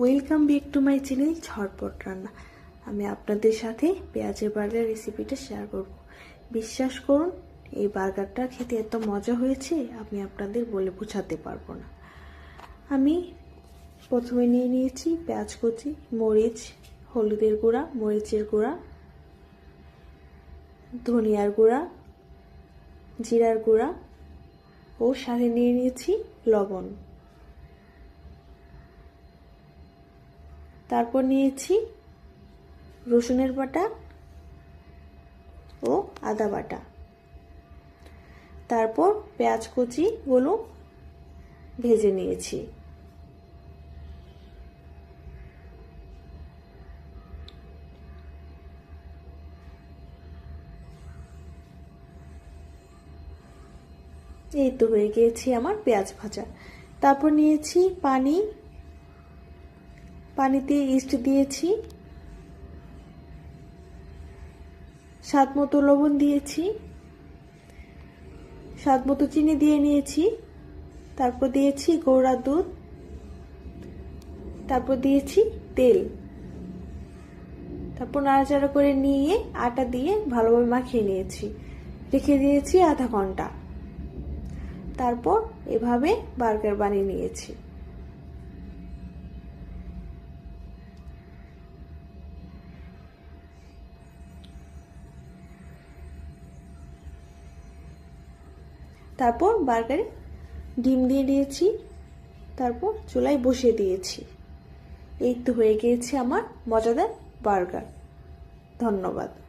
Welcome back to my channel ঝটপট রান্না আমি আপনাদের সাথে পেঁয়াজের বার্গার রেসিপিটা শেয়ার করব। বিশ্বাস করুন, এই বার্গারটা খেতে এত মজা হয়েছে, আমি আপনাদের বলে বোঝাতে পারব না। আমি প্রথমে নিয়ে নিয়েছি পেঁয়াজ কুচি, মরিচ, হলুদের গুঁড়া, মরিচের গুঁড়া, ধনিয়ার গুঁড়া, জিরার গুঁড়া, ও সাথে নিয়ে নিয়েছি লবণ। তারপর নিয়েছি রসুনের বাটা ও আদা বাটা। তারপর পেঁয়াজ কুচিগুলো ভেজে নিয়েছি। এই তো হয়ে গিয়েছি আমার পেঁয়াজ ভাজা। তারপর নিয়েছি পানি পানিতে ইস্ট দিয়েছি। স্বাদ মতো লবণ দিয়েছি। স্বাদ মতো চিনি দিয়ে নিয়েছি। তারপর দিয়েছি গৌড়া দুধ। তারপর দিয়েছি তেল। তারপর নাড়াচাড়া করে নিয়ে আটা দিয়ে ভালোভাবে মাখিয়ে নিয়েছি। রেখে দিয়েছি আধা ঘণ্টা। তারপর এভাবে বার্গার বানিয়ে নিয়েছি। তারপর বার্গারে ডিম দিয়ে দিয়েছি, তারপর চুলায় বসিয়ে দিয়েছি। এই তো হয়ে গিয়েছে আমার মজাদার বার্গার। ধন্যবাদ।